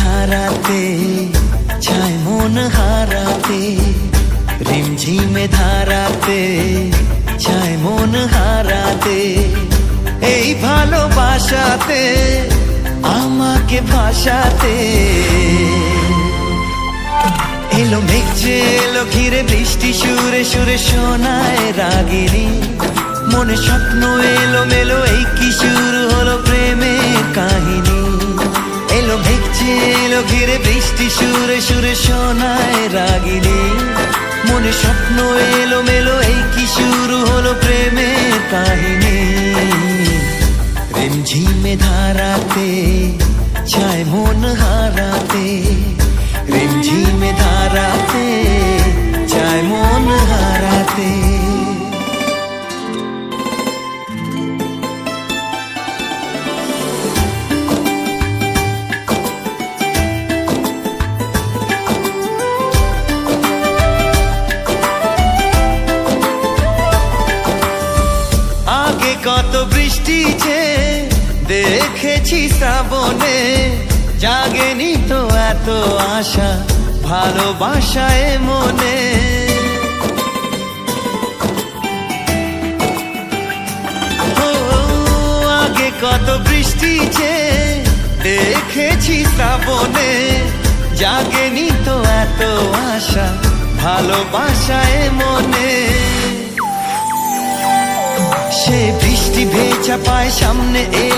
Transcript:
ধারাতে চায় মন হারাতে, রিমঝিমে ধারাতে চায় মন হারাতে, এই ভালোবাসাতে, আমাকে ভাসাতে। এলো মেঘছে এলো ঘিরে বৃষ্টি, সুরে সুরে শোনায় রাগিনী। মনে স্বপ্ন এলো মেলো এই কি শুরু হলো প্রেমের ঘিরে বৃষ্টি সুরে সুরে শোনায় রাগিনী। মনে স্বপ্ন এলো মেলো এই কি শুরু হলো প্রেমের কাহিনী? রিমঝিমে ধারাতে চায় মন হারাতে, রিমঝিমে ধারাতে চায় মন হারাতে। দেখেছি শ্রাবণে, জাগেনি তো এত আশা ভালোবাসায় মনে। আগে কত বৃষ্টি দেখেছি শ্রাবণে, জাগেনি তো এত আশা ভালোবাসায় মনে। সে বৃষ্টি ভেজা পায় সামনে এলে